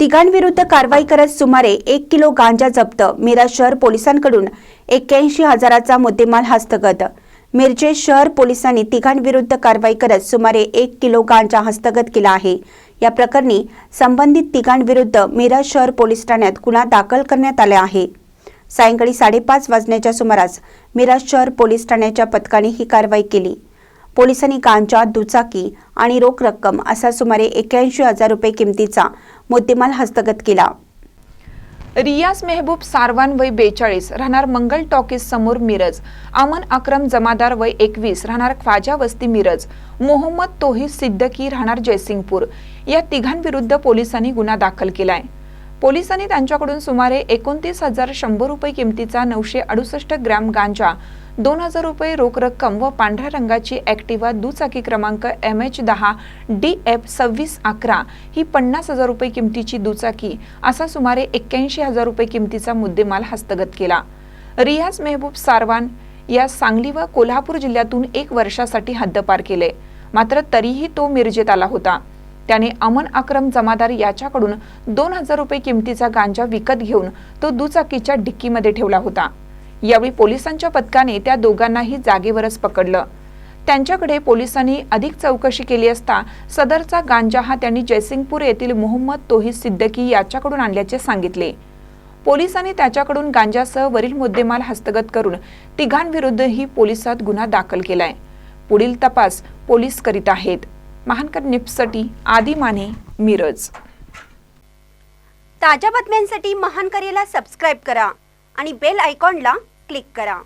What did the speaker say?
तिघांविरुद्ध कारवाई करत सुमारे एक किलो गांजा जप्त. मिराज शहर पोलिसांकडून एक्क्याऐंशी हजाराचा मुद्देमाल हस्तगत. मिरजे शहर पोलिसांनी तिघांविरुद्ध कारवाई करत सुमारे एक किलो गांजा हस्तगत केला आहे. या प्रकरणी संबंधित तिघांविरुद्ध मिराज शहर पोलीस ठाण्यात गुन्हा दाखल करण्यात आला आहे. सायंकाळी साडेपाच वाजण्याच्या सुमारास मिराज शहर पोलीस ठाण्याच्या पथकाने ही कारवाई केली. पोलिसांनी गांजा दुचाकी आणि रोख रक्कम असा सुमारे एक्क्याऐंशी हजार रुपये किमतीचा मुद्देमाल हस्तगत केला. रियाज मेहबूब सारवान वय बेचाळीस राहणार मंगल टॉकीज समोर मिरज. अमन अक्रम जमादार वय एकवीस राहणार ख्वाजा वस्ती मिरज. मोहम्मद तोही सिद्दकी राहणार जयसिंगपूर. या तिघांविरुद्ध पोलिसांनी गुन्हा दाखल केलाय. पोलिसांनी त्यांच्याकडून सुमारे एकोणतीस हजार शंभर रुपये किमतीचा नऊशे अडुसष्ट ग्रॅम गांजा दोन हजार रुपये रोख रक्कम व पांढऱ्या रंगाची ॲक्टिवा दुचाकी क्रमांक एम एच दहा डी एफ सव्वीस अकरा ही पन्नास हजार रुपये किमतीची दुचाकी असा सुमारे एक्क्याऐंशी हजार रुपये किमतीचा मुद्देमाल हस्तगत केला. रियाज मेहबूब सारवान या सांगली व कोल्हापूर जिल्ह्यातून एक वर्षासाठी हद्दपार केले. मात्र तरीही तो मिरजेत आला होता. त्याने अमन अक्रम जमादार याच्याकडून दोन हजार रुपये किमतीचा गांजा विकत घेऊन तो दुचाकीच्या डिक्कीमध्ये ठेवला होता. यावेळी पोलिसांच्या पथकाने त्या दोघांनाही जागेवरच पकडलं. त्यांच्याकडे पोलिसांनी अधिक चौकशी केली असता सदरचा गांजा हा त्यांनी जयसिंगपूर येथील मोहम्मद तोहिद सिद्दकी याच्याकडून आणल्याचे सांगितले. पोलिसांनी त्याच्याकडून गांजासह वरील मुद्देमाल हस्तगत करून तिघांविरुद्धही पोलिसात गुन्हा दाखल केलाय. पुढील तपास पोलीस करीत आहेत. महानकर निपसटी आदी माने मिरज. ताज्या बातम्यांसाठी महान करेला सबस्क्राईब करा आणि बेल आयकॉनला क्लिक करा.